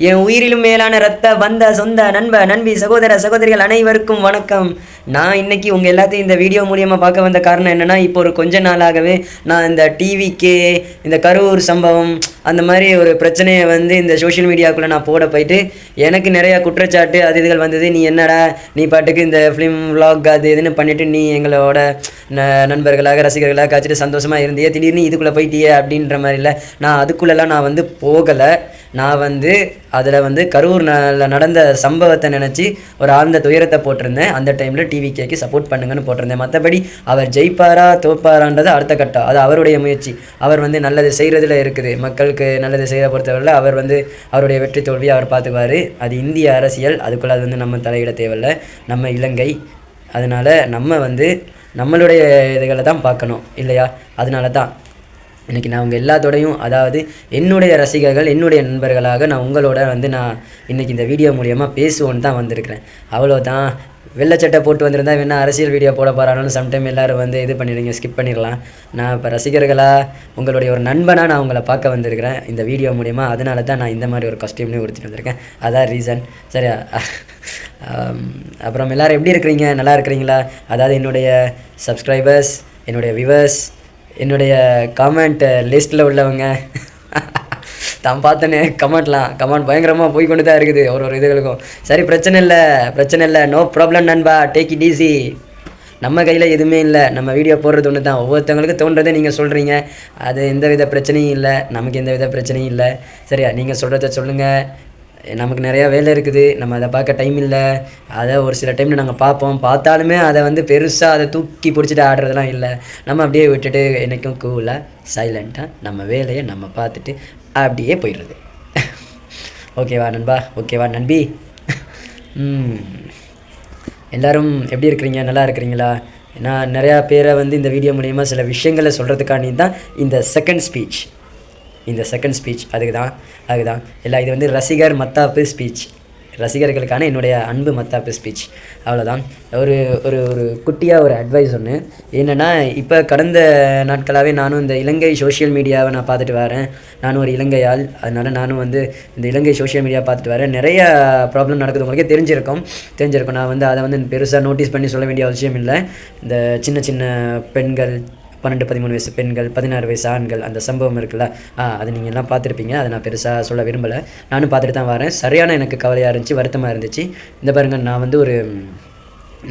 என் உயிரிலும் மேலான ரத்த பந்த சொந்த நண்ப நண்பி சகோதர சகோதரிகள் அனைவருக்கும் வணக்கம். நான் இன்னைக்கு உங்கள் எல்லாத்தையும் இந்த வீடியோ மூலியமாக பார்க்க வந்த காரணம் என்னென்னா இப்போ ஒரு கொஞ்ச நாளாகவே நான் இந்த டிவிக்கு இந்த கரூர் சம்பவம் அந்த மாதிரி ஒரு பிரச்சனையை வந்து இந்த சோஷியல் மீடியாவுக்குள்ளே நான் போட போயிட்டு எனக்கு நிறையா குற்றச்சாட்டு அது இதுகள் வந்தது. நீ என்னடா நீ பாட்டுக்கு இந்த ஃபிலிம் விலாக் அது இதுன்னு பண்ணிவிட்டு நீ எங்களோட ந- நண்பர்களாக ரசிகர்களாக காய்ச்சிட்டு சந்தோஷமாக இருந்தியே திடீர்னு இதுக்குள்ளே போயிட்டியே அப்படின்ற மாதிரி இல்லை. நான் அதுக்குள்ளெல்லாம் நான் வந்து போகலை. நான் வந்து அதில் வந்து கரூர் நடந்த சம்பவத்தை நினச்சி ஒரு ஆழ்ந்த துயரத்தை போட்டிருந்தேன். அந்த டைமில் டிவி கேக்கு சப்போர்ட் பண்ணுங்கன்னு போட்டிருந்தேன். மற்றபடி அவர் ஜெயிப்பாரா தோப்பாரான்றது அடுத்த கட்டம். அது அவருடைய முயற்சி. அவர் வந்து நல்லது செய்கிறதுல இருக்குது. மக்களுக்கு நல்லது செய்கிற பொறுத்தவரையில் அவர் வந்து அவருடைய வெற்றி தோல்வியை அவர் பார்த்துக்குவார். அது இந்திய அரசியல். அதுக்குள்ளே அது வந்து நம்ம தலையிட தேவையில்ல. நம்ம இலங்கை. அதனால் நம்ம வந்து நம்மளுடைய இதுகளை தான் பார்க்கணும். இல்லையா? அதனால தான் இன்றைக்கி நான் உங்கள் எல்லாத்தோடையும் அதாவது என்னுடைய ரசிகர்கள் என்னுடைய நண்பர்களாக நான் உங்களோட வந்து நான் இன்றைக்கி இந்த வீடியோ மூலியமாக பேசுவோன்னு தான் வந்திருக்கிறேன். அவ்வளோதான் வெள்ளச்சட்டை போட்டு வந்திருந்தா வேணா அரசியல் வீடியோ போட போகிறாலும் சம்டைம் எல்லோரும் வந்து இது பண்ணிடுங்க ஸ்கிப் பண்ணிடலாம். நான் இப்போ ரசிகர்களாக உங்களுடைய ஒரு நண்பனாக நான் உங்களை பார்க்க வந்திருக்கிறேன். இந்த வீடியோ மூலியமாக அதனால தான் நான் இந்த மாதிரி ஒரு கஸ்டியூம்லேயும் கொடுத்துட்டு வந்திருக்கேன். அதான் ரீசன் சரியா? அப்புறம் எல்லாரும் எப்படி இருக்கிறீங்க? நல்லா இருக்கிறீங்களா? அதாவது என்னுடைய சப்ஸ்கிரைபர்ஸ் என்னுடைய விவர்ஸ் என்னுடைய கமெண்ட் லிஸ்ட்டில் உள்ளவங்க. தான் பார்த்தனே கமெண்ட்லாம் கமெண்ட் பயங்கரமாக போய் கொண்டு தான் இருக்குது ஒரு ஒரு இதுகளுக்கும். சரி பிரச்சனை இல்லை பிரச்சனை இல்லை நோ ப்ராப்ளம் நண்பா டேக் இட் ஈஸி நம்ம கையில் எதுவுமே இல்லை நம்ம வீடியோ போடுறது ஒன்று தான். ஒவ்வொருத்தவங்களுக்கு தோன்றதை நீங்கள் சொல்கிறீங்க அது எந்த வித பிரச்சனையும் இல்லை நமக்கு எந்த வித பிரச்சனையும் இல்லை. சரியா நீங்கள் சொல்கிறத சொல்லுங்கள் நமக்கு நிறையா வேலை இருக்குது. நம்ம அதை பார்க்க டைம் இல்லை. அதை ஒரு சில டைமில் நாங்கள் பார்ப்போம். பார்த்தாலுமே அதை வந்து பெருசாக அதை தூக்கி பிடிச்சிட்டு ஆடுறதுலாம் இல்லை. நம்ம அப்படியே விட்டுட்டு என்றைக்கும் கூலாக சைலண்ட்டாக நம்ம வேலையை நம்ம பார்த்துட்டு அப்படியே போயிடுறது. ஓகேவா நண்பா? ஓகேவா நண்பி? ம். எப்படி இருக்கிறீங்க? நல்லா இருக்கிறீங்களா? நான் நிறையா பேரை வந்து இந்த வீடியோ மூலயமா சில விஷயங்களை சொல்கிறதுக்காண்டி தான் இந்த செகண்ட் ஸ்பீச் இந்த செகண்ட் ஸ்பீச் அதுக்கு தான் அதுக்கு தான் இல்லை இது வந்து ரசிகர் மத்தாப்பு ஸ்பீச் ரசிகர்களுக்கான என்னுடைய அன்பு மத்தாப்பு ஸ்பீச் அவ்வளோதான் ஒரு ஒரு ஒரு குட்டியாக ஒரு அட்வைஸ் ஒன்று என்னென்னா இப்போ கடந்த நாட்களாகவே நானும் இந்த இலங்கை சோஷியல் மீடியாவை நான் பார்த்துட்டு வரேன். நானும் ஒரு இலங்கையால் அதனால் நானும் வந்து இந்த இலங்கை சோஷியல் மீடியா பார்த்துட்டு வரேன். நிறைய ப்ராப்ளம் நடக்குது. உங்களுக்கே தெரிஞ்சிருக்கும். தெரிஞ்சிருக்கும். நான் வந்து அதை வந்து பெருசாக நோட்டீஸ் பண்ணி சொல்ல வேண்டிய அவசியம் இல்லை. இந்த சின்ன சின்ன பெண்கள் பன்னெண்டு பதிமூணு வயசு பெண்கள் பதினாறு வயசு ஆண்கள் அந்த சம்பவம் இருக்குல்ல? ஆ அது நீங்கள் எல்லாம் பார்த்துருப்பீங்க. அதை நான் பெருசாக சொல்ல விரும்பலை. நானும் பார்த்துட்டு தான் வரேன். சரியான எனக்கு கவலையாக இருந்துச்சு வருத்தமாக இருந்துச்சு. இந்த பாருங்கள் நான் வந்து ஒரு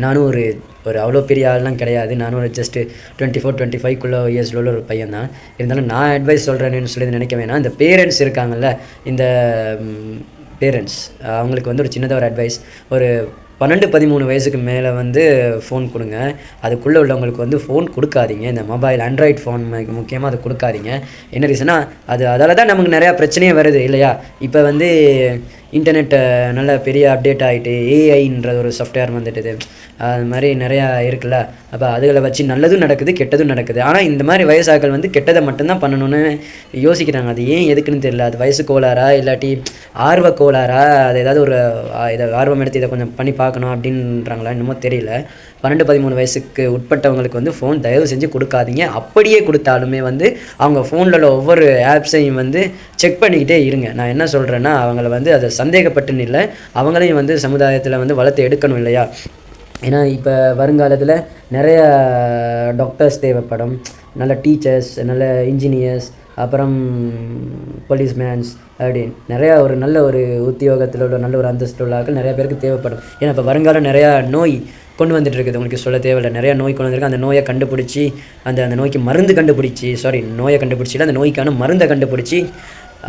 நானும் ஒரு ஒரு அவ்வளோ பெரிய ஆள்லாம் கிடையாது. நானும் ஒரு ஜஸ்ட்டு டுவெண்ட்டி ஃபோர் டுவெண்ட்டி ஃபைவ்க்குள்ளே இயர்ஸில் உள்ள ஒரு பையன் தான் இருந்தாலும் நான் அட்வைஸ் சொல்கிறேன்னு சொல்லி நினைக்க வேணாம். இந்த பேரண்ட்ஸ் இருக்காங்கல்ல இந்த பேரண்ட்ஸ் அவங்களுக்கு வந்து ஒரு சின்னதாக ஒரு அட்வைஸ் ஒரு பன்னெண்டு பதிமூணு வயசுக்கு மேலே வந்து ஃபோன் கொடுங்க. அதுக்குள்ளே உள்ளவங்களுக்கு வந்து ஃபோன் கொடுக்காதீங்க. இந்த மொபைல் ஆண்ட்ராய்ட் ஃபோன் முக்கியமாக அது கொடுக்காதீங்க. என்ன ரீசனா அது அதால் தான் நமக்கு நிறையா பிரச்சனையே வருது இல்லையா? இப்போ வந்து இன்டர்நெட் நல்ல பெரிய அப்டேட் ஆகிட்டு ஏஐன்ற ஒரு சாஃப்ட்வேர் வந்துட்டுது. அது மாதிரி நிறையா இருக்குல்ல. அப்போ அதுகளை வச்சு நல்லதும் நடக்குது கெட்டதும் நடக்குது. ஆனால் இந்த மாதிரி வயசாக்கள் வந்து கெட்டதை மட்டும்தான் பண்ணணும்னு யோசிக்கிறாங்க. அது ஏன் எதுக்குன்னு தெரியல. அது வயசு கோளாறா இல்லாட்டி ஆர்வ கோளாறா அது ஏதாவது ஒரு இதை ஆர்வம் எடுத்து இதை கொஞ்சம் பண்ணி பார்க்க பார்க்கணும் அப்படின்றாங்களா என்னமோ தெரியல. பன்னெண்டு பதிமூணு வயசுக்கு உட்பட்டவங்களுக்கு வந்து ஃபோன் தயவு செஞ்சு கொடுக்காதீங்க. அப்படியே கொடுத்தாலுமே வந்து அவங்க ஃபோனில் உள்ள ஒவ்வொரு ஆப்ஸையும் வந்து செக் பண்ணிக்கிட்டே இருங்க. நான் என்ன சொல்கிறேன்னா அவங்கள வந்து அதை சந்தேகப்பட்டுன்னு இல்லை அவங்களையும் வந்து சமுதாயத்தில் வந்து வளர்த்து எடுக்கணும் இல்லையா? ஏன்னா இப்போ வருங்காலத்தில் நிறைய டாக்டர்ஸ் தேவைப்படும். நல்ல டீச்சர்ஸ் நல்ல இன்ஜினியர்ஸ் அப்புறம் போலீஸ்மேன்ஸ் அப்படின்னு நிறையா ஒரு நல்ல ஒரு உத்தியோகத்தில் உள்ள நல்ல ஒரு அந்தஸ்து உள்ள ஆட்கள் நிறைய பேருக்கு தேவைப்படும். ஏன்னா இப்போ வருங்காலம் நிறையா நோய் கொண்டு வந்துட்டு இருக்குது. உங்களுக்கு சொல்ல தேவையில்லை. நிறையா நோய் கொண்டு வந்திருக்கு. அந்த நோயை கண்டுபிடிச்சி அந்த அந்த நோய்க்கு மருந்து கண்டுபிடிச்சி சாரி நோயை கண்டுபிடிச்சில அந்த நோய்க்கான மருந்தை கண்டுபிடிச்சி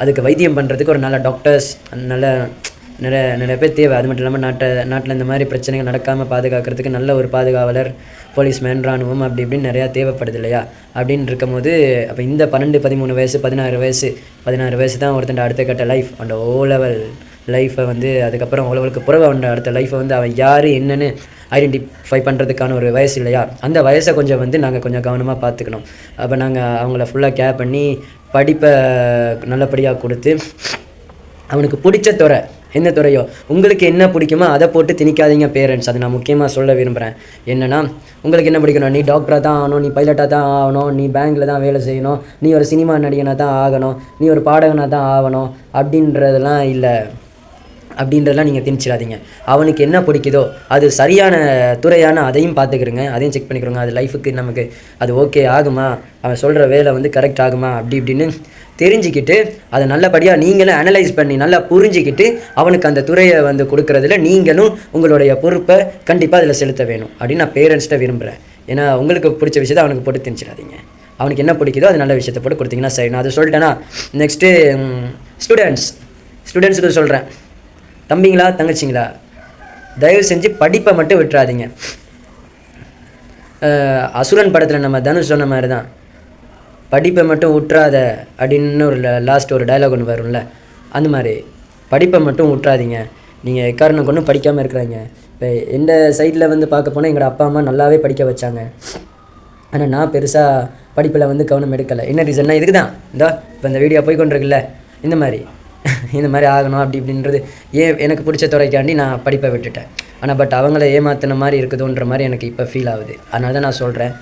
அதுக்கு வைத்தியம் பண்ணுறதுக்கு ஒரு நல்ல டாக்டர்ஸ் நல்ல நிறைய நிறைய பேர் தேவை. அது மட்டும் இல்லாமல் நாட்டை நாட்டில் இந்த மாதிரி பிரச்சனைகள் நடக்காமல் பாதுகாக்கிறதுக்கு நல்ல ஒரு பாதுகாவலர் போலீஸ்மேன் ராணுவம் அப்படி இப்படின்னு நிறையா தேவைப்படுது இல்லையா? அப்படின்னு இருக்கும்போது அப்போ இந்த பன்னெண்டு பதிமூணு வயசு பதினாறு வயசு பதினாறு வயசு தான் ஒருத்தன் அடுத்த கட்ட லைஃப் அந்த ஓ லெவல் லைஃப்பை வந்து அதுக்கப்புறம் ஓலவலுக்கு புறவை அவன் அடுத்த லைஃப்பை வந்து அவன் யார் என்னென்னு ஐடென்டிஃபை பண்ணுறதுக்கான ஒரு வயசு இல்லையா? அந்த வயசை கொஞ்சம் வந்து நாங்கள் கொஞ்சம் கவனமாக பார்த்துக்கணும். அப்போ நாங்கள் அவங்கள ஃபுல்லாக கேர் பண்ணி படிப்பை நல்லபடியாக கொடுத்து அவனுக்கு பிடிச்ச துறை எந்த துறையோ? உங்களுக்கு என்ன பிடிக்குமோ அதை போட்டு திணிக்காதீங்க பேரண்ட்ஸ் அதை நான் முக்கியமாக சொல்ல விரும்புகிறேன் என்னென்னா உங்களுக்கு என்ன பிடிக்கணும்? நீ டாக்டராக தான் ஆகணும் நீ பைலட்டாக தான் ஆகணும் நீ பேங்க்கில் தான் வேலை செய்யணும் நீ ஒரு சினிமா நடிகனாக தான் ஆகணும் நீ ஒரு பாடகனாக தான் ஆகணும் அப்படின்றதெல்லாம் இல்லை. அப்படின்றதெல்லாம் நீங்கள் திணிச்சிடாதீங்க. அவனுக்கு என்ன பிடிக்குதோ அது சரியான துறையான அதையும் பார்த்துக்கிறோங்க அதையும் செக் பண்ணிக்கிறோங்க அது லைஃபுக்கு நமக்கு அது ஓகே ஆகுமா? அவன் சொல்கிற வேலை வந்து கரெக்ட் ஆகுமா? அப்படி இப்படின்னு தெரிஞ்சுக்கிட்டு அதை நல்லபடியாக நீங்களும் அனலைஸ் பண்ணி நல்லா புரிஞ்சுக்கிட்டு அவனுக்கு அந்த துறையை வந்து கொடுக்குறதுல நீங்களும் உங்களுடைய பொறுப்பை கண்டிப்பாக அதில் செலுத்த வேணும். அப்படின்னு நான் பேரண்ட்ஸ்கிட்ட விரும்புகிறேன் ஏன்னா உங்களுக்கு பிடிச்ச விஷயத்தை அவனுக்கு போட்டு திணிச்சிடாதீங்க. அவனுக்கு என்ன பிடிக்குதோ அது நல்ல விஷயத்தை போட்டு கொடுத்தீங்கன்னா சரி. நான் அதை சொல்லிட்டேன்னா நெக்ஸ்ட்டு ஸ்டூடெண்ட்ஸ் ஸ்டூடெண்ட்ஸுக்கு சொல்கிறேன் தம்பிங்களா தங்கச்சிங்களா? தயவு செஞ்சு படிப்பை மட்டும் விட்டுறாதீங்க. அசுரன் படத்தில் நம்ம தனுஷ் சொன்ன மாதிரி தான் படிப்பை மட்டும் விட்டுறாத அப்படின்னு ஒரு லாஸ்ட் ஒரு டயலாக் ஒன்று வரும்ல அந்த மாதிரி. படிப்பை மட்டும் விட்றாதீங்க நீங்கள் எக்காரணம் கொண்டு படிக்காமல் இருக்கிறாங்க. இப்போ எந்த சைடில் வந்து பார்க்க போனால் எங்களோட அப்பா அம்மா நல்லாவே படிக்க வச்சாங்க. ஆனால் நான் பெருசாக படிப்பில் வந்து கவனம் எடுக்கலை. என்ன ரீசன்னா இதுக்கு தான் இந்தா இப்போ இந்த வீடியோ போய் கொண்டிருக்குல்ல இந்த மாதிரி. இந்த மாதிரி ஆகணும் அப்படி இப்படின்றது ஏன் எனக்கு பிடிச்ச துறைக்காண்டி நான் படிப்பை விட்டுட்டேன். ஆனால் பட் அவங்கள ஏமாத்தின மாதிரி இருக்குதுன்ற மாதிரி எனக்கு இப்போ ஃபீல் ஆகுது. அதனால தான் நான் சொல்கிறேன்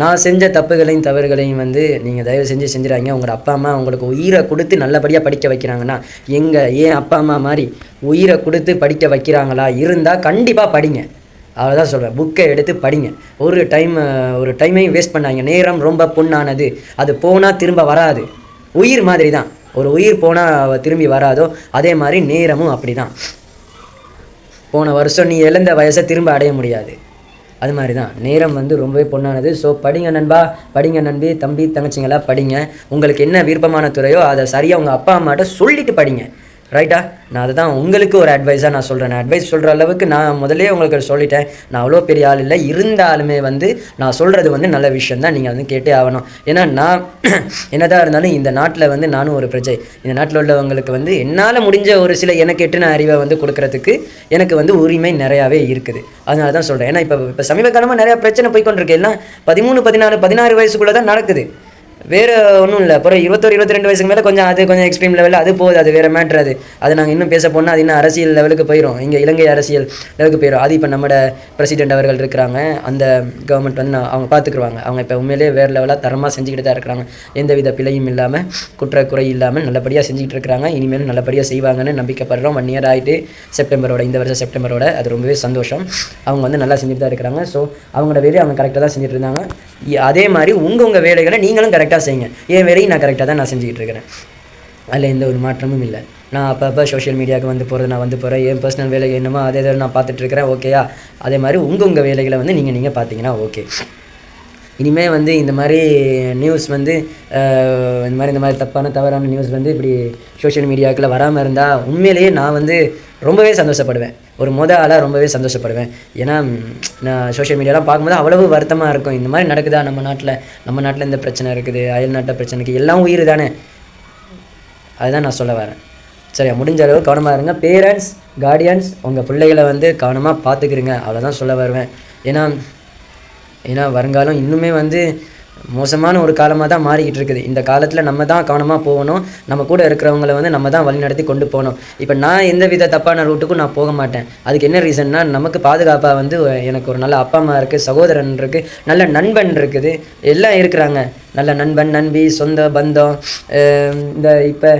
நான் செஞ்ச தப்புகளையும் தவறுகளையும் வந்து நீங்கள் தயவு செஞ்சு செஞ்சுறாங்க உங்களோட அப்பா அம்மா உங்களுக்கு உயிரை கொடுத்து நல்லபடியாக படிக்க வைக்கிறாங்கன்னா எங்கள் ஏன் அப்பா அம்மா மாதிரி உயிரை கொடுத்து படிக்க வைக்கிறாங்களா? இருந்தால் கண்டிப்பாக படிங்க. அவ்வளோதான் சொல்கிறேன் புக்கை எடுத்து படிங்க. ஒரு டைம் ஒரு டைமையும் வேஸ்ட் பண்ணாங்க நேரம் ரொம்ப பொண்ணானது. அது போனால் திரும்ப வராது. உயிர் மாதிரி தான் ஒரு உயிர் போனால் திரும்பி வராதோ? அதே மாதிரி நேரமும் அப்படி தான் போன வருஷம் நீ இழந்த வயசை திரும்ப அடைய முடியாது. அது மாதிரி தான் நேரம் வந்து ரொம்பவே பொண்ணானது ஸோ படிங்க நண்பா. படிங்க நண்பி. தம்பி தங்கச்சிங்களா படிங்க. உங்களுக்கு என்ன விருப்பமான துறையோ அதை சரியாக உங்கள் அப்பா அம்மாட்ட சொல்லிட்டு படிங்க. ரைட்டா நான் அதுதான் உங்களுக்கு ஒரு அட்வைஸாக நான் சொல்கிறேன் நான் அட்வைஸ் சொல்கிற அளவுக்கு நான் முதலே உங்களுக்கு சொல்லிட்டேன். நான் அவ்வளோ பெரிய ஆள் இல்லை. இருந்தாலுமே வந்து நான் சொல்கிறது வந்து நல்ல விஷயம் தான் நீங்கள் வந்து கேட்டே ஆகணும். ஏன்னா நான் என்னதான் இருந்தாலும் இந்த நாட்டில் வந்து நானும் ஒரு பிரஜை. இந்த நாட்டில் உள்ளவங்களுக்கு வந்து என்னால் முடிஞ்ச ஒரு சில எனக்கு எட்டுன அறிவை வந்து கொடுக்கறதுக்கு எனக்கு வந்து உரிமை நிறையாவே இருக்குது. அதனால தான் சொல்கிறேன் ஏன்னா இப்போ இப்போ சமீப காலமாக நிறையா பிரச்சனை போய்க்கொண்டிருக்கு. எல்லாம் பதிமூணு பதினாலு பதினாறு வயசுக்குள்ளே தான் நடக்குது. வேறு ஒன்றும் இல்லை. அப்புறம் இருபத்தொரு இருபத்தி ரெண்டு வயசுக்கு மேலே கொஞ்சம் அது கொஞ்சம் எக்ஸ்ட்ரீம் லெவலில் அது போகுது. அது வேறு மேட்ரு அது. அது நாங்கள் இன்னும் பேச போனால் அது இன்னும் அரசியல் லெவலுக்கு போயிடும் இங்கே இலங்கை அரசியல் லெவலுக்கு போயிடும் அது இப்போ நம்மட பிரசிடென்ட் அவர்கள் இருக்கிறாங்க. அந்த கவர்மெண்ட் வந்து நான் அவங்க பார்த்துக்குருவாங்க அவங்க இப்போ உண்மையிலே வேறு லெவலாக தரமாக செஞ்சுக்கிட்டு தான் இருக்கிறாங்க. எந்தவித பிழையும் இல்லாமல் குற்றக்குறை இல்லாமல் நல்லபடியாக செஞ்சுக்கிட்டு இருக்கிறாங்க. இனிமேலும் நல்லபடியாக செய்வாங்கன்னு நம்பிக்கைப்படுறோம். ஒன் இயர் ஆகிட்டு செப்டம்பரோட இந்த வருஷம் செப்டம்பரோட அது ரொம்பவே சந்தோஷம். அவங்க வந்து நல்லா செஞ்சுட்டு தான் இருக்கிறாங்க. ஸோ அவங்களோட வேலையை அவங்க கரெக்டாக தான் செஞ்சுட்டு இருந்தாங்க. அதே மாதிரி உங்கள் உங்கள் வேலைகளை நீங்களும் கரெக்டாக செய்யுங்க. என் வேலையும் நான் கரெக்டாக தான் நான் செஞ்சுக்கிட்டு இருக்கிறேன். அதில் எந்த ஒரு மாற்றமும் இல்லை. நான் அப்பப்போ சோஷியல் மீடியாவுக்கு வந்து போகிறது நான் வந்து போகிறேன் என் பர்சனல் வேலை என்னமோ அதே இதை நான் பார்த்துட்ருக்கிறேன் ஓகேயா அதே மாதிரி உங்கள் உங்கள் வேலைகளை வந்து நீங்கள் நீங்கள் பார்த்தீங்கன்னா ஓகே இனிமேல் வந்து இந்த மாதிரி நியூஸ் வந்து இந்த மாதிரி இந்த மாதிரி தப்பான தவறான நியூஸ் வந்து இப்படி சோஷியல் மீடியாவுக்குள்ளே வராமல் இருந்தால் உண்மையிலேயே நான் வந்து ரொம்பவே சந்தோஷப்படுவேன். ஒரு முத ஆளாக ரொம்பவே சந்தோஷப்படுவேன். ஏன்னா நான் சோஷியல் மீடியாலாம் பார்க்கும்போது அவ்வளவு வருத்தமாக இருக்கும். இந்த மாதிரி நடக்குதா நம்ம நாட்டில்? நம்ம நாட்டில் இந்த பிரச்சனை இருக்குது. அயல் நாட்டில் பிரச்சனைக்கு எல்லாம் உயிர் தானே? அதுதான் நான் சொல்ல வரேன். சரியா? முடிஞ்ச அளவு கவனமாக இருங்க. பேரண்ட்ஸ் கார்டியன்ஸ் உங்கள் பிள்ளைகளை வந்து கவனமாக பார்த்துக்கிறீங்க அவ்வளோதான் சொல்ல வருவேன். ஏன்னா ஏன்னா வருங்காலம் இன்னுமே வந்து மோசமான ஒரு காலமாக தான் மாறிக்கிட்டு இருக்குது. இந்த காலத்தில் நம்ம தான் கவனமாக போகணும். நம்ம கூட இருக்கிறவங்கள வந்து நம்ம தான் வழிநடத்தி கொண்டு போகணும். இப்போ நான் எந்த வித தப்பான ரூட்டுக்கும் நான் போக மாட்டேன். அதுக்கு என்ன ரீசன்னா நமக்கு பாதுகாப்பாக வந்து எனக்கு ஒரு நல்ல அப்பா அம்மா இருக்குது சகோதரன் இருக்குது நல்ல நண்பன் இருக்குது. எல்லாம் இருக்கிறாங்க. நல்ல நண்பன் நண்பி சொந்த பந்தம் இந்த இப்போ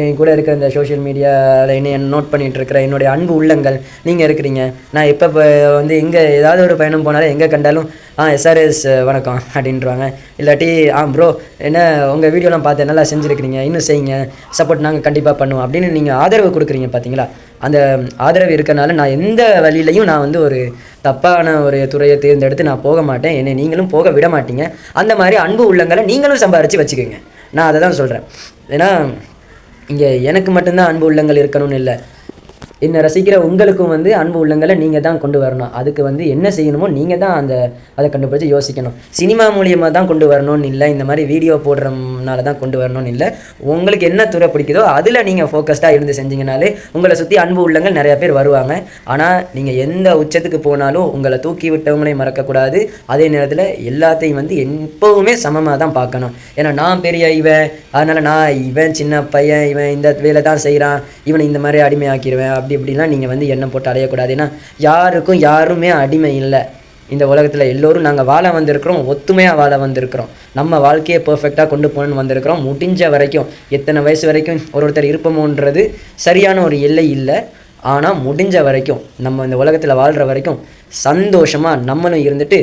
என் கூட இருக்கிற இந்த சோஷியல் மீடியாவில் என்ன நோட் பண்ணிகிட்டு இருக்கிற என்னுடைய அன்பு உள்ளங்கள் நீங்கள் இருக்கிறீங்க. நான் எப்போ இப்போ வந்து எங்கே ஏதாவது ஒரு பயணம் போனாலும் எங்கே கண்டாலும் ஆ எஸ்ஆர்எஸ் வணக்கம் அப்படின்றாங்க இல்லாட்டி ஆ ப்ரோ என்ன உங்கள் வீடியோலாம் பார்த்து நல்லா செஞ்சுருக்கிறீங்க இன்னும் செய்யுங்க சப்போர்ட் நாங்கள் கண்டிப்பாக பண்ணுவோம் அப்படின்னு நீங்கள் ஆதரவு கொடுக்குறீங்க பார்த்தீங்களா அந்த ஆதரவு இருக்கனால நான் எந்த வழியிலையும் நான் வந்து ஒரு தப்பான ஒரு துறையை தேர்ந்தெடுத்து நான் போக மாட்டேன். என்னை நீங்களும் போக விட மாட்டீங்க. அந்த மாதிரி அன்பு உள்ளங்களை நீங்களும் சம்பாரித்து வச்சுக்கோங்க. நான் அதை தான் சொல்கிறேன் ஏன்னா இங்கே எனக்கு மட்டும்தான் அன்பு உள்ளங்கள் இருக்கணும்னு இல்லை. என்னை ரசிக்கிற உங்களுக்கும் வந்து அன்பு உள்ளங்களை நீங்கள் தான் கொண்டு வரணும். அதுக்கு வந்து என்ன செய்யணுமோ நீங்கள் தான் அந்த அதை கண்டுபிடிச்சி யோசிக்கணும். சினிமா மூலியமாக தான் கொண்டு வரணும்னு இல்லை இந்த மாதிரி வீடியோ போடுறதுனால தான் கொண்டு வரணும்னு இல்லை. உங்களுக்கு என்ன துறை பிடிக்குதோ அதில் நீங்கள் ஃபோக்கஸ்டாக இருந்து செஞ்சீங்கனாலே உங்களை சுற்றி அன்பு உள்ளங்கள் நிறையா பேர் வருவாங்க. ஆனால் நீங்கள் எந்த உச்சத்துக்கு போனாலும் உங்களை தூக்கி விட்டவங்களையும் மறக்கக்கூடாது. அதே நேரத்தில் எல்லாத்தையும் வந்து எப்போவுமே சமமாக தான் பார்க்கணும். ஏன்னா நான் பெரிய இவன். அதனால் நான் இவன் சின்ன பையன் இவன் இந்த வேலை தான் செய்கிறான் இவனை இந்த மாதிரி அடிமையாக்கிடுவேன். அப்படி இப்படிலாம் நீங்கள் வந்து எண்ணம் போட்டு அடையக்கூடாது. ஏன்னா யாருக்கும் யாருமே அடிமை இல்லை. இந்த உலகத்தில் எல்லோரும் நாங்கள் வாழ வந்திருக்கிறோம் ஒத்துமையாக வாழ வந்திருக்கிறோம். நம்ம வாழ்க்கையை பர்ஃபெக்டாக கொண்டு போகணுன்னு வந்திருக்கிறோம். முடிஞ்ச வரைக்கும் எத்தனை வயசு வரைக்கும் ஒரு ஒருத்தர் இருப்போமோன்றது சரியான ஒரு எல்லை இல்லை. ஆனால் முடிஞ்ச வரைக்கும் நம்ம இந்த உலகத்தில் வாழ்கிற வரைக்கும் சந்தோஷமாக நம்மளும் இருந்துட்டு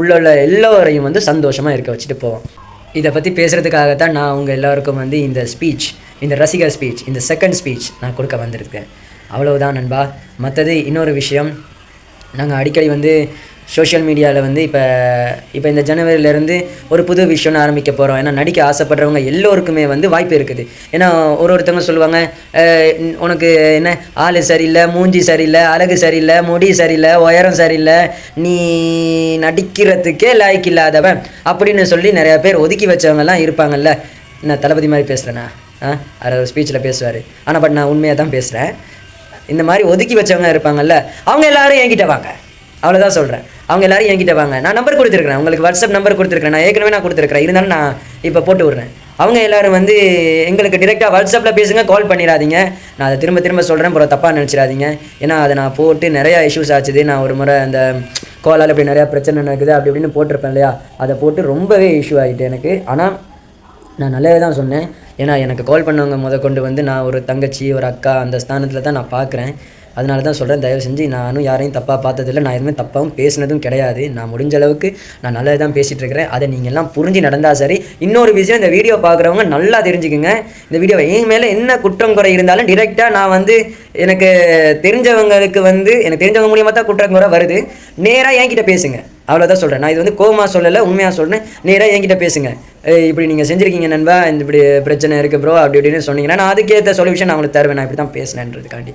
உள்ள உள்ள எல்லோரையும் வந்து சந்தோஷமாக இருக்க வச்சுட்டு போவோம். இதை பற்றி பேசுகிறதுக்காகத்தான் நான் உங்கள் எல்லாருக்கும் வந்து இந்த ஸ்பீச் இந்த ரசிகர் ஸ்பீச் இந்த செகண்ட் ஸ்பீச் நான் கொடுக்க வந்திருக்கேன். அவ்வளவுதான் நண்பா. மற்றது இன்னொரு விஷயம். நாங்கள் அடிக்கடி வந்து சோஷியல் மீடியாவில் வந்து இப்போ இப்போ இந்த ஜனவரியிலேருந்து ஒரு புது விஷயம்னு ஆரம்பிக்க போகிறோம் ஏன்னா நடிக்க ஆசைப்படுறவங்க எல்லோருக்குமே வந்து வாய்ப்பு இருக்குது. ஏன்னா ஒரு ஒருத்தவங்க சொல்லுவாங்க உனக்கு என்ன ஆள் சரியில்லை மூஞ்சி சரியில்லை அழகு சரியில்லை முடி சரியில்லை உயரம் சரியில்லை நீ நடிக்கிறதுக்கே லாய்க்கு இல்லாதவன் அப்படின்னு சொல்லி நிறையா பேர் ஒதுக்கி வச்சவங்கலாம் இருப்பாங்கல்ல. நான் தளபதி மாதிரி பேசுகிறேண்ணா ஆ அவர் ஸ்பீச்சில் பேசுவார். ஆனால் பட் நான் உண்மையாக தான் பேசுகிறேன் இந்த மாதிரி ஒதுக்கி வச்சவங்க இருப்பாங்கல்ல அவங்க எல்லாரும் என்கிட்ட வாங்க. அவ்வளோதான் சொல்கிறேன் அவங்க எல்லாரும் என்கிட்ட வாங்க. நான் நம்பர் கொடுத்துருக்குறேன். உங்களுக்கு வாட்ஸ்அப் நம்பர் கொடுத்துருக்கேன் நான் ஏற்கனவே நான் கொடுத்துருக்கேன் இருந்தாலும் நான் இப்போ போட்டு விட்றேன். அவங்க எல்லாரும் வந்து எங்களுக்கு டிரெக்டாக வாட்ஸ்அப்பில் பேசுங்க கால் பண்ணிடாதீங்க. நான் அதை திரும்ப திரும்ப சொல்கிறேன் அப்புறம் தப்பாக நினச்சிடாதீங்க. ஏன்னா அதை நான் போட்டு நிறையா இஷ்யூஸ் ஆச்சுது. நான் ஒரு முறை அந்த காலால் இப்படி நிறையா பிரச்சனை நடக்குது அப்படி இப்படின்னு போட்டிருப்பேன் இல்லையா? அதை போட்டு ரொம்பவே இஷ்யூ ஆகிட்டு எனக்கு. ஆனால் நான் நல்லதே தான் சொன்னேன். ஏன்னா எனக்கு கால் பண்ணவங்க முத கொண்டு வந்து நான் ஒரு தங்கச்சி ஒரு அக்கா அந்த ஸ்தானத்தில் தான் நான் பார்க்குறேன் அதனால தான் சொல்கிறேன் தயவு செஞ்சு நானும் யாரையும் தப்பாக பார்த்ததில்ல. நான் எதுவுமே தப்பாகவும் பேசினதும் கிடையாது. நான் முடிஞ்ச அளவுக்கு நான் நல்லது தான் பேசிகிட்டு இருக்கிறேன். அதை நீங்கள் எல்லாம் புரிஞ்சு நடந்தால் சரி. இன்னொரு விஷயம் இந்த வீடியோ பார்க்குறவங்க நல்லா தெரிஞ்சுக்குங்க. இந்த வீடியோவை என் மேலே என்ன குற்றம் குறை இருந்தாலும் டிரெக்டாக நான் வந்து எனக்கு தெரிஞ்சவங்களுக்கு வந்து எனக்கு தெரிஞ்சவங்க மூலியமாக தான் குற்றம் குறை வருது. நேராக என்கிட்ட பேசுங்க. அவ்வளோதான் சொல்கிறேன் நான் இது வந்து கோமா சொல்லலை உண்மையாக சொல்கிறேன் நேராக என்கிட்ட பேசுங்க. இப்படி நீங்கள் செஞ்சுருக்கீங்க நண்பா இந்த இப்படி பிரச்சனை இருக்குது ப்ரோ அப்படி இப்படின்னு சொன்னீங்கன்னா நான் அதுக்கேற்ற சொல்யூஷன் நான் உங்களுக்கு தருவேன். நான் இப்படி தான் பேசினேன்றதுக்காண்டி.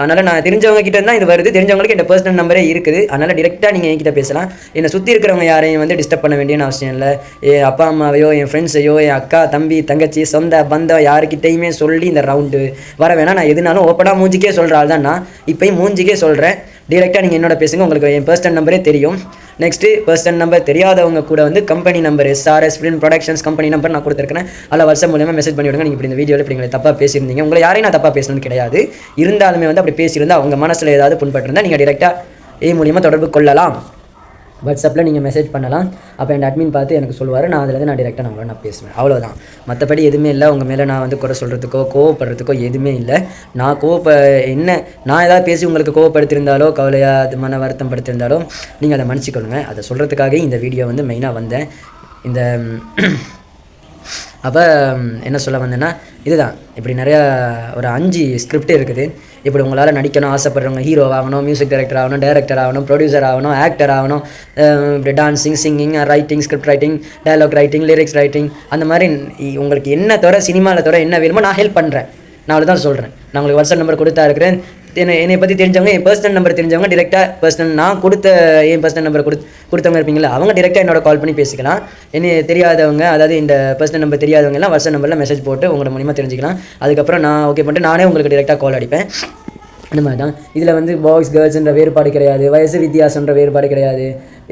அதனால் நான் தெரிஞ்சவங்க கிட்ட தான் இது வருது. தெரிஞ்சவங்களுக்கு என் பர்சனல் நம்பரே இருக்குது. அதனால் டிரெக்டாக நீங்கள் என்கிட்ட பேசலாம். என்னை சுற்றி இருக்கிறவங்க யாரையும் வந்து டிஸ்டர்ப் பண்ண வேண்டிய அவசியம் இல்லை. என் அப்பா அம்மாவையோ என் ஃப்ரெண்ட்ஸையோ என் அக்கா தம்பி தங்கச்சி சொந்த பந்தம் யாருக்கிட்டையுமே சொல்லி இந்த ரவுண்டு வர வேணாம். நான் எதுனாலும் ஓப்பனாக மூஞ்சிக்கே சொல்கிற ஆள் தான் நான். இப்போயும் மூஞ்சிக்கே சொல்கிறேன் டேரெக்டாக நீங்கள் என்னோட பேசுங்க உங்களுக்கு என் பர்சனல் நம்பரே தெரியும். நெக்ஸ்ட்டு பர்சனல் நம்பர் தெரியாதவங்க கூட வந்து company number SRS film productions company number நான் கொடுத்துருக்கேன் அதில் வருஷம் மூலியமாக மெசேஜ் பண்ணி விடுங்க நீங்கள் இப்படி இந்த வீடியோவில் இப்படி தப்பாக பேசியிருந்தீங்க. உங்களை யாரையும் நான் தப்பாக பேசணும்னு கிடையாது. இருந்தாலுமே வந்து அப்படி பேசியிருந்தால் அவங்க மனசில் ஏதாவது புண்பட்டிருந்தால் நீங்கள் டேரெக்டாக ஏ மூலியமாக தொடர்பு கொள்ளலாம். வாட்ஸ்அப்பில் நீங்கள் மெசேஜ் பண்ணலாம். அப்போ என் அட்மின் பார்த்து எனக்கு சொல்லுவார். நான் அதில் நான் டேரெக்டாக நான் நான் பேசுவேன். அவ்வளோதான் மற்றபடி எதுவுமே இல்லை. உங்கள் மேலே நான் வந்து குறை சொல்கிறதுக்கோ கோவப்படுறதுக்கோ எதுவுமே இல்லை. நான் கோவப்ப என்ன நான் ஏதாவது பேசி உங்களுக்கு கோவப்படுத்திருந்தாலோ கவலையாக அது மன வருத்தம் படுத்திருந்தாலோ நீங்கள் அதை மன்னிச்சிக்கொள்ளுங்க. அதை சொல்கிறதுக்காகவே இந்த வீடியோ வந்து மெயினாக வந்தேன். இந்த அப்போ என்ன சொல்ல வந்தேன்னா இதுதான். இப்படி நிறையா ஒரு அஞ்சு ஸ்கிரிப்ட் இருக்குது. இப்படி உங்களால் நடிக்கணும் ஆசைப்படுறவங்க ஹீரோ ஆகணும் மியூசிக் டைரக்டர் ஆகணும் டைரக்டர் ஆகணும் ப்ரொடியூசர் ஆகணும் ஆக்டர் ஆகணும் இப்படி dancing singing writing script writing dialogue writing lyrics writing அந்த மாதிரி உங்களுக்கு என்ன தவிர சினிமாவில் தவிர என்ன வேணுமோ நான் ஹெல்ப் பண்ணுறேன் நான் அவ்வளோ தான் சொல்கிறேன் நான் உங்களுக்கு வாட்ஸ்அப் நம்பர் கொடுத்தா இருக்கிறேன். என்னை என்னை பற்றி தெரிஞ்சவங்க என் பர்சனல் நம்பர் தெரிஞ்சவங்க டிரெக்டாக பர்சனல் நான் கொடுத்த என் பர்சனல் நம்பர் கொடு கொடுத்தவங்க இருப்பீங்களா அவங்க டிரெக்டாக என்னோட கால் பண்ணி பேசிக்கலாம். என்ன தெரியாதவங்க அதாவது இந்த பர்சனல் நம்பர் தெரியாதவங்க எல்லாம் வாட்ஸ்அப் நம்பரில் மெசேஜ் போட்டு உங்களோட மூலியமாக தெரிஞ்சுக்கலாம். அதுக்கப்புறம் நான் ஓகே பண்ணிட்டு நானே உங்களுக்கு டிரெக்டாக கால் அடிப்பேன். அந்த மாதிரி தான் இதில் வந்து பாய்ஸ் கேர்ள்ஸ்ன்ற வேறுபாடு கிடையாது. வயசு வித்தியாசன்ற வேறுபாடு கிடையாது.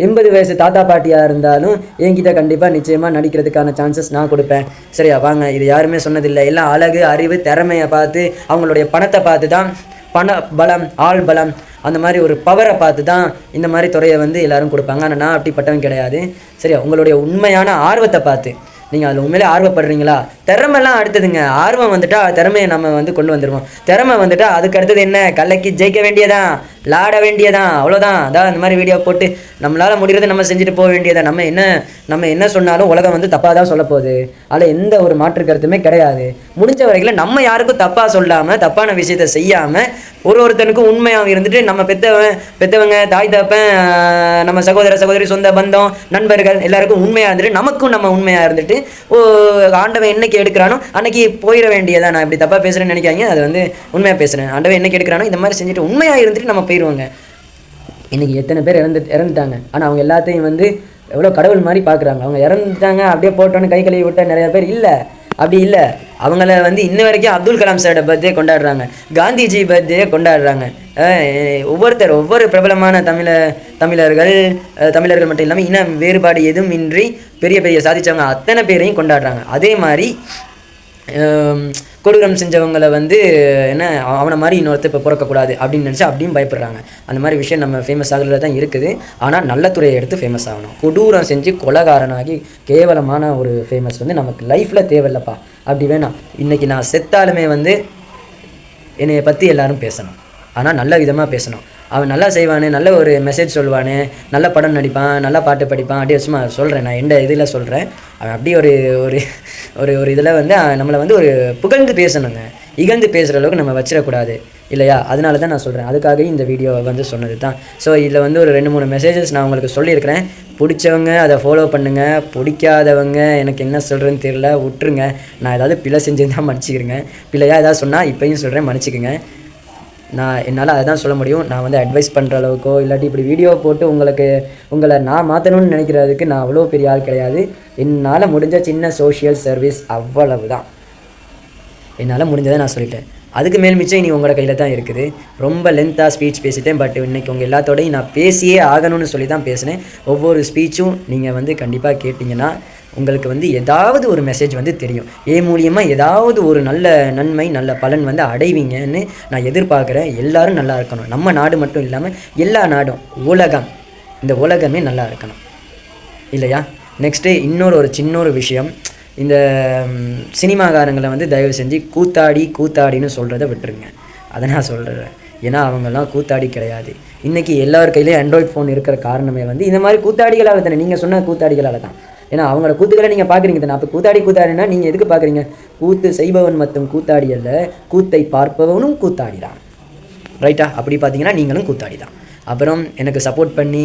எண்பது வயசு தாத்தா பாட்டியாக இருந்தாலும் என்கிட்ட கண்டிப்பாக நிச்சயமாக நடிக்கிறதுக்கான சான்சஸ் நான் கொடுப்பேன். சரியா வாங்க. இது யாருமே சொன்னதில்லை. எல்லாம் அழகு அறிவு திறமையை பார்த்து அவங்களுடைய பணத்தை பார்த்து தான் பண பலம் ஆள் பலம் அந்த மாதிரி ஒரு பவரை பார்த்து தான் இந்த மாதிரி துறையை வந்து எல்லோரும் கொடுப்பாங்க. ஆனால் நான் அப்படிப்பட்டவன் கிடையாது. சரியா? உங்களுடைய உண்மையான ஆர்வத்தை பார்த்து. நீங்கள் அதில் உண்மையிலே ஆர்வப்படுறீங்களா? திறமைலாம் அடுத்ததுங்க. ஆர்வம் வந்துட்டா திறமையை நம்ம வந்து கொண்டு வந்துடுவோம் திறமை வந்துட்டா அதுக்கு அடுத்தது என்ன? கலைக்கு ஜெயிக்க வேண்டியதான். விளாட வேண்டியதான். அவ்வளோதான் அதான் இந்த மாதிரி வீடியோ போட்டு நம்மளால் முடிகிறத நம்ம செஞ்சுட்டு போக வேண்டியதான் நம்ம என்ன நம்ம என்ன சொன்னாலும் உலகம் வந்து தப்பாக தான் சொல்ல போகுது. அதில் எந்த ஒரு மாற்று கருத்துமே கிடையாது. முடிஞ்ச வரைக்கும் நம்ம யாருக்கும் தப்பாக சொல்லாமல் தப்பான விஷயத்தை செய்யாமல் ஒரு ஒருத்தனுக்கும் உண்மையாக இருந்துட்டு நம்ம பெத்தவன் பெத்தவங்க தாய் தப்பன் நம்ம சகோதர சகோதரி சொந்த பந்தம் நண்பர்கள் எல்லாருக்கும் உண்மையாக இருந்துட்டு நமக்கும் நம்ம உண்மையாக இருந்துட்டு ஓ ஆண்டவன் என்னைக்கு என்னைக்கு எடுக்கிறானோ அன்னைக்கு போயிட வேண்டியதா நான் இப்படி தப்பாக பேசுகிறேன்னு நினைக்காங்க அது வந்து உண்மையாக பேசுகிறேன் ஆண்டவன் என்னைக்கு எடுக்கிறானோ இந்த மாதிரி செஞ்சுட்டு உண்மையாக இருந்துட்டு நம்ம போயிடுவாங்க. இன்னைக்கு எத்தனை பேர் இறந்து இறந்துட்டாங்க. ஆனால் அவங்க எல்லாத்தையும் வந்து எவ்வளோ கடவுள் மாதிரி பார்க்குறாங்க. அவங்க இறந்துட்டாங்க அப்படியே போட்டோன்னு கை கழுவி விட்ட நிறைய பேர் இல்லை. அப்படி இல்லை. அவங்கள வந்து இன்ன வரைக்கும் அப்துல் கலாம் சாரோட பர்த்டே கொண்டாடுறாங்க. காந்திஜி பர்த்டே கொண்டாடுறாங்க. ஒவ்வொருத்தர் ஒவ்வொரு பிரபலமான தமிழ தமிழர்கள் தமிழர்கள் மட்டும் இல்லாமல் இன வேறுபாடு எதுவும் இன்றி பெரிய பெரிய சாதித்தவங்க அத்தனை பேரையும் கொண்டாடுறாங்க. அதே மாதிரி கொடூரம் செஞ்சவங்களை வந்து என்ன அவனை மாதிரி இன்னொருத்தர் இப்போ பிறக்கக்கூடாது அப்படின்னு நினச்சி அப்படியும் பயப்படுறாங்க. அந்த மாதிரி விஷயம் நம்ம ஃபேமஸ் ஆகுறதுல தான் இருக்குது. ஆனால் நல்ல துறையை எடுத்து ஃபேமஸ் ஆகணும். கொடூரம் செஞ்சு கொலகாரனாகி கேவலமான ஒரு ஃபேமஸ் வந்து நமக்கு லைஃப்பில் தேவையில்லப்பா. அப்படி வேணாம். இன்றைக்கி நான் செத்தாலுமே வந்து என்னைய பற்றி எல்லாரும் பேசணும். ஆனால் நல்ல விதமாக பேசணும். அவன் நல்லா செய்வானே நல்ல ஒரு மெசேஜ் சொல்லுவானே நல்ல படம் நடிப்பான் நல்ல பாட்டு படிப்பான் அப்படியே சும்மா சொல்கிறேன் நான் எந்த இதில் சொல்கிறேன் அவன் அப்படியே ஒரு ஒரு ஒரு ஒரு இதில் வந்து நம்மளை வந்து ஒரு புகழ்ந்து பேசணுங்க. இகழ்ந்து பேசுகிற அளவுக்கு நம்ம வச்சிடக்கூடாது. இல்லையா? அதனால தான் நான் சொல்கிறேன் அதுக்காக இந்த வீடியோ வந்து சொன்னது தான். ஸோ இதில் வந்து ஒரு ரெண்டு மூணு மெசேஜஸ் நான் உங்களுக்கு சொல்லியிருக்கிறேன். பிடிச்சவங்க அதை ஃபாலோ பண்ணுங்கள் பிடிக்காதவங்க எனக்கு என்ன சொல்கிறேன்னு தெரியல விட்டுருங்க. நான் ஏதாவது பிழை செஞ்சுருந்தா மன்னிச்சிக்கிறேங்க பிழையாக ஏதாவது சொன்னால் இப்போயும் சொல்கிறேன் மன்னிச்சிக்கோங்க. நான் என்னால் அதை தான் சொல்ல முடியும். நான் வந்து அட்வைஸ் பண்ணுற அளவுக்கோ இல்லாட்டி இப்படி வீடியோ போட்டு உங்களுக்கு உங்களை நான் மாற்றணும்னு நினைக்கிறதுக்கு நான் அவ்வளோ பெரிய ஆள் கிடையாது. என்னால் முடிஞ்ச சின்ன சோஷியல் சர்வீஸ் அவ்வளவு தான் என்னால் முடிஞ்சதை நான் சொல்லிட்டேன். அதுக்கு மேல் மிச்சம் இனி உங்களோட கையில் தான் இருக்குது. ரொம்ப லென்த்தாக ஸ்பீச் பேசிட்டேன் பட் இன்றைக்கி உங்கள் எல்லாத்தோடையும் நான் பேசியே ஆகணும்னு சொல்லி தான் பேசினேன். ஒவ்வொரு ஸ்பீச்சும் நீங்கள் வந்து கண்டிப்பாக கேட்டிங்கன்னா உங்களுக்கு வந்து ஏதாவது ஒரு மெசேஜ் வந்து தெரியும். ஏ மூலியமாக ஏதாவது ஒரு நல்ல நன்மை நல்ல பலன் வந்து அடைவீங்கன்னு நான் எதிர்பார்க்குறேன். எல்லாரும் நல்லா இருக்கணும். நம்ம நாடு மட்டும் இல்லாமல் எல்லா நாடும் உலகம் இந்த உலகமே நல்லா இருக்கணும். இல்லையா? நெக்ஸ்ட்டு இன்னொரு ஒரு சின்ன ஒரு விஷயம். இந்த ம், சினிமாக்காரங்களை வந்து தயவு செஞ்சு கூத்தாடி கூத்தாடின்னு சொல்கிறத விட்டுருங்க. அதை நான் சொல்கிறேன் ஏன்னா அவங்கெல்லாம் கூத்தாடி கிடையாது. இன்றைக்கி எல்லார் கையிலையும் ஆண்ட்ராய்ட் ஃபோன் இருக்கிற காரணமே வந்து இந்த மாதிரி கூத்தாடிகளால் தானே. நீங்கள் சொன்ன கூத்தாடிகளால் தான். ஏன்னா அவங்களோட கூத்துக்களை நீங்கள் பார்க்குறீங்க தானே அப்போ கூத்தாடி கூத்தாடினா நீங்கள் எதுக்கு பார்க்குறீங்க? கூத்து செய்பவன் மற்றும் கூத்தாடி அல்ல கூத்தை பார்ப்பவனும் கூத்தாடி தான் ரைட்டா அப்படி பார்த்தீங்கன்னா நீங்களும் கூத்தாடி தான் அப்புறம் எனக்கு சப்போர்ட் பண்ணி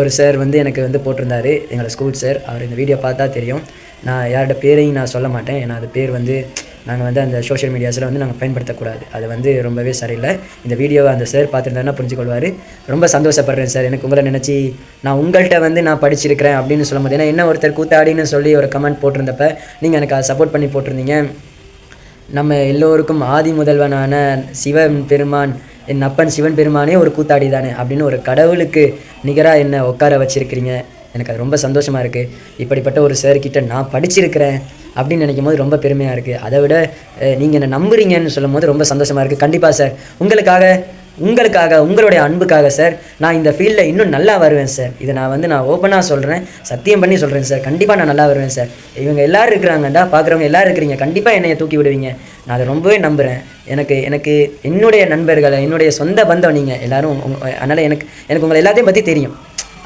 ஒரு சார் வந்து எனக்கு வந்து போட்டிருந்தாரு எங்களோட ஸ்கூல் சார் அவர் இந்த வீடியோ பார்த்தா தெரியும். நான் யாரோட பேரையும் நான் சொல்ல மாட்டேன். ஏன்னா அது பேர் வந்து நாங்கள் வந்து அந்த சோஷியல் மீடியாஸில் வந்து நாங்கள் பயன்படுத்தக்கூடாது. அது வந்து ரொம்பவே சரியில்லை. இந்த வீடியோவை அந்த சார் பார்த்துருந்தாருன்னா புரிஞ்சுக்கொள்வார். ரொம்ப சந்தோஷப்படுறேன் சார் எனக்கு உங்களை நினச்சி நான் உங்கள்கிட்ட வந்து நான் படிச்சிருக்கிறேன் அப்படின்னு சொல்லும் போது ஏன்னா என்ன ஒருத்தர் கூத்தாடின்னு சொல்லி ஒரு கமெண்ட் போட்டிருந்தப்ப நீங்கள் எனக்கு அதை சப்போர்ட் பண்ணி போட்டிருந்தீங்க. நம்ம எல்லோருக்கும் ஆதி முதல்வனான சிவன் பெருமான் என் அப்பன் சிவன் பெருமானே ஒரு கூத்தாடி தானே அப்படின்னு ஒரு கடவுளுக்கு நிகராக என்ன உட்கார வச்சுருக்கிறீங்க. எனக்கு அது ரொம்ப சந்தோஷமாக இருக்குது இப்படிப்பட்ட ஒரு சார்கிட்ட நான் படிச்சிருக்கிறேன். அப்படின்னு நினைக்கும் போது ரொம்ப பெருமையாக இருக்குது அதை விட நீங்கள் என்னை நம்புறீங்கன்னு சொல்லும் போது ரொம்ப சந்தோஷமாக இருக்குது கண்டிப்பாக சார் உங்களுக்காக உங்களுக்காக உங்களுடைய அன்புக்காக சார் நான் இந்த ஃபீல்டில் இன்னும் நல்லா வருவேன் சார் இதை நான் வந்து நான் ஓப்பனாக சொல்கிறேன் சத்தியம் பண்ணி சொல்கிறேன் சார் கண்டிப்பாக நான் நல்லா வருவேன் சார் இவங்க எல்லோரும் இருக்கிறாங்கடா பார்க்குறவங்க எல்லோரும் இருக்கிறீங்க. கண்டிப்பாக என்னையை தூக்கி விடுவீங்க. நான் அதை ரொம்பவே நம்புகிறேன் எனக்கு எனக்கு என்னுடைய நண்பர்களை என்னுடைய சொந்த பந்தம் நீங்கள் எல்லாரும் அதனால் எனக்கு எனக்கு உங்களை எல்லாத்தையும் பற்றி தெரியும்.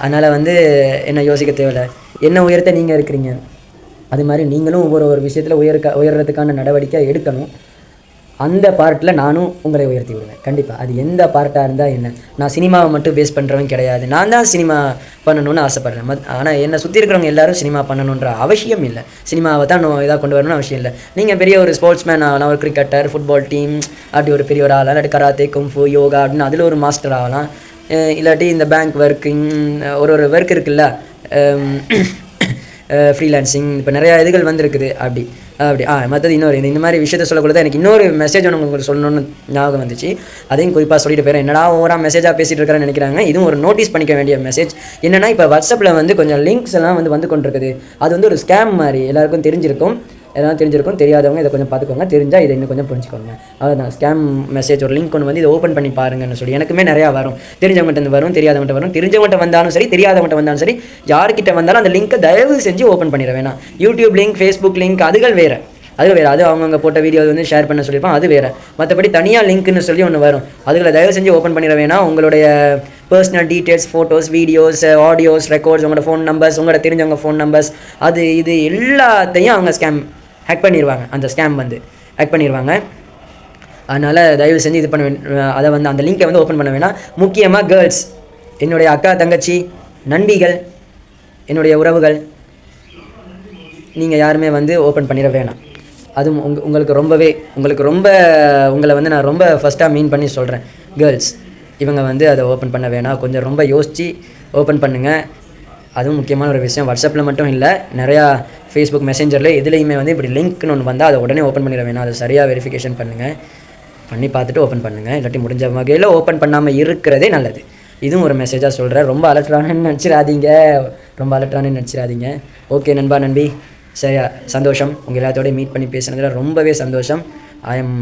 அதனால் வந்து என்ன யோசிக்க தேவையில்ல. என்ன உயரத்தை நீங்கள் இருக்கிறீங்க? அது மாதிரி நீங்களும் ஒவ்வொரு ஒரு விஷயத்தில் உயர்க்க உயர்றதுக்கான நடவடிக்கை எடுக்கணும். அந்த பார்ட்டில் நானும் உங்களை உயர்த்தி விடுவேன். கண்டிப்பாக அது எந்த பார்ட்டாக இருந்தால் என்ன? நான் சினிமாவை மட்டும் பேஸ் பண்ணுறவன் கிடையாது. நான் தான் சினிமா பண்ணணும்னு ஆசைப்பட்றேன். மத் ஆனால் என்னை சுற்றி இருக்கிறவங்க எல்லாரும் சினிமா பண்ணணுன்ற அவசியம் இல்லை. சினிமாவை தான் நான் இதாக கொண்டு வரணும்னு அவசியம் இல்லை. நீங்கள் பெரிய ஒரு ஸ்போர்ட்ஸ் மேன் ஆகலாம் ஒரு கிரிக்கெட்டர் ஃபுட்பால் டீம் அப்படி ஒரு பெரிய ஒரு ஆகலாம் இல்லாட்டி கராத்தே கும்ஃபு யோகா அப்படின்னு அதில் ஒரு மாஸ்டர் ஆகலாம். இல்லாட்டி இந்த பேங்க் ஒர்க்கிங் ஒரு ஒரு ஒர்க் இருக்குல்ல ஃப்ரீலான்சிங் இப்போ நிறையா இதுகள் வந்திருக்குது. அப்படி அப்படி. ஆ மற்றது இன்னொரு இந்த- இந்த மாதிரி விஷயத்த சொல்லக்கூடாது எனக்கு இன்னொரு மெசேஜ் ஒன்று உங்களுக்கு சொல்லணும்னு ஞாபகம் வந்துச்சு. அதையும் குறிப்பாக சொல்லிட்டு போயிடும் என்னடா ஓவரா மெசேஜாக பேசிகிட்டு இருக்கிறேன்னு நினைக்கிறாங்க. இதுவும் ஒரு நோட்டீஸ் பண்ணிக்க வேண்டிய மெசேஜ் என்னன்னா இப்போ வாட்ஸ்அப்பில் வந்து கொஞ்சம் லிங்க்ஸ் எல்லாம் வந்து வந்து கொண்டிருக்குது. அது வந்து ஒரு ஸ்கேம் மாதிரி. எல்லாருக்கும் தெரிஞ்சிருக்கும். எதாவது தெரிஞ்சிருக்கும் தெரியாதவங்க இதை கொஞ்சம் பார்த்துக்கோங்க. தெரிஞ்சால் இதை இன்னும் கொஞ்சம் புரிஞ்சுக்கோங்க. அவ்வளோதான் ஸ்கேம் மெசேஜ் ஒரு லிங்க் ஒன்று வந்து இதை ஓப்பன் பண்ணி பாருங்கன்னு சொல்லி எனக்குமே நிறையா வரும். தெரிஞ்சவங்ககிட்ட வரும் தெரியாதவங்ககிட்ட வரும். தெரிஞ்சவங்ககிட்ட வந்தாலும் சரி தெரியாதவங்ககிட்ட வந்தாலும் சரி யார்கிட்ட வந்தாலும் அந்த லிங்க்கை தயவு செஞ்சு ஓப்பன் பண்ணிட வேணாம். யூடியூப் லிங்க் ஃபேஸ்புக் லிங்க் அதுகள் வேறு. அது வேறு. அது அவங்கவுங்க போட்ட வீடியோ வந்து ஷேர் பண்ண சொல்லியிருப்பான் அது வேறு. மற்றபடி தனியாக லிங்க்னு சொல்லி ஒன்று வரும். அதுகளை தயவு செஞ்சு ஓப்பன் பண்ணிட வேணாம். உங்களுடைய personal details photos videos audios records உங்களோட ஃபோன் நம்பர்ஸ் உங்களோட தெரிஞ்சவங்க ஃபோன் நம்பர்ஸ் அது இது எல்லாத்தையும் அவங்க ஸ்கேம் ஹேக் பண்ணிடுவாங்க அந்த ஸ்கேம் வந்து ஹேக் பண்ணிடுவாங்க அதனால் தயவு செஞ்சு இது பண்ண அதை வந்து அந்த லிங்கை வந்து ஓப்பன் பண்ண வேணாம். முக்கியமாக கேர்ள்ஸ் என்னுடைய அக்கா தங்கச்சி நண்பிகள் என்னுடைய உறவுகள் நீங்கள் யாருமே வந்து ஓப்பன் பண்ணிட வேணாம். அதுவும் உங் உங்களுக்கு ரொம்பவே உங்களுக்கு ரொம்ப உங்களை வந்து நான் ரொம்ப ஃபஸ்ட்டாக மீன் பண்ணி சொல்கிறேன் கேர்ள்ஸ் இவங்க வந்து அதை ஓப்பன் பண்ண வேணாம். கொஞ்சம் ரொம்ப யோசித்து ஓப்பன் பண்ணுங்கள் அதுவும் முக்கியமான ஒரு விஷயம். வாட்ஸ்அப்பில் மட்டும் இல்லை நிறையா ஃபேஸ்புக் மெசேஞ்சரில் எதுலேயுமே வந்து இப்படி லிங்க்னு ஒன்று வந்தால் அதை உடனே ஓப்பன் பண்ணிட வேணாம். அதை சரியாக வெரிஃபிகேஷன் பண்ணுங்கள் பண்ணி பார்த்துட்டு ஓப்பன் பண்ணுங்கள் இல்லாட்டி முடிஞ்ச வகையில் ஓப்பன் பண்ணாமல் இருக்கிறதே நல்லது. இதுவும் ஒரு மெசேஜாக சொல்கிறேன் ரொம்ப அலட்ரானு நினச்சிடாதீங்க. ரொம்ப அலட்ரானு நினச்சிடாதீங்க. ஓகே நண்பா நண்பி. சரியா சந்தோஷம். உங்கள் எல்லாத்தோடய மீட் பண்ணி பேசுனதில் ரொம்பவே சந்தோஷம். ஐ எம்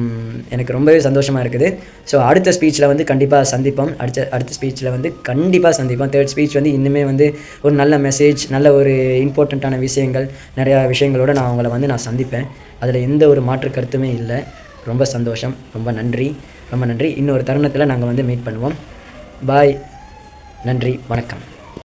எனக்கு ரொம்பவே சந்தோஷமாக இருக்குது. ஸோ அடுத்த ஸ்பீச்சில் வந்து கண்டிப்பாக சந்திப்போம். அடுத்த அடுத்த ஸ்பீச்சில் வந்து கண்டிப்பாக சந்திப்போம். தேர்ட் ஸ்பீச் வந்து இன்னுமே வந்து ஒரு நல்ல மெசேஜ் நல்ல ஒரு இம்பார்ட்டண்ட்டான விஷயங்கள் நிறையா விஷயங்களோட நான் அவங்கள வந்து நான் சந்திப்பேன். அதில் எந்த ஒரு மாற்று கருத்துமே இல்லை. ரொம்ப சந்தோஷம். ரொம்ப நன்றி. ரொம்ப நன்றி. இன்னொரு தருணத்தில் நாங்கள் வந்து மீட் பண்ணுவோம். பாய் நன்றி. வணக்கம்.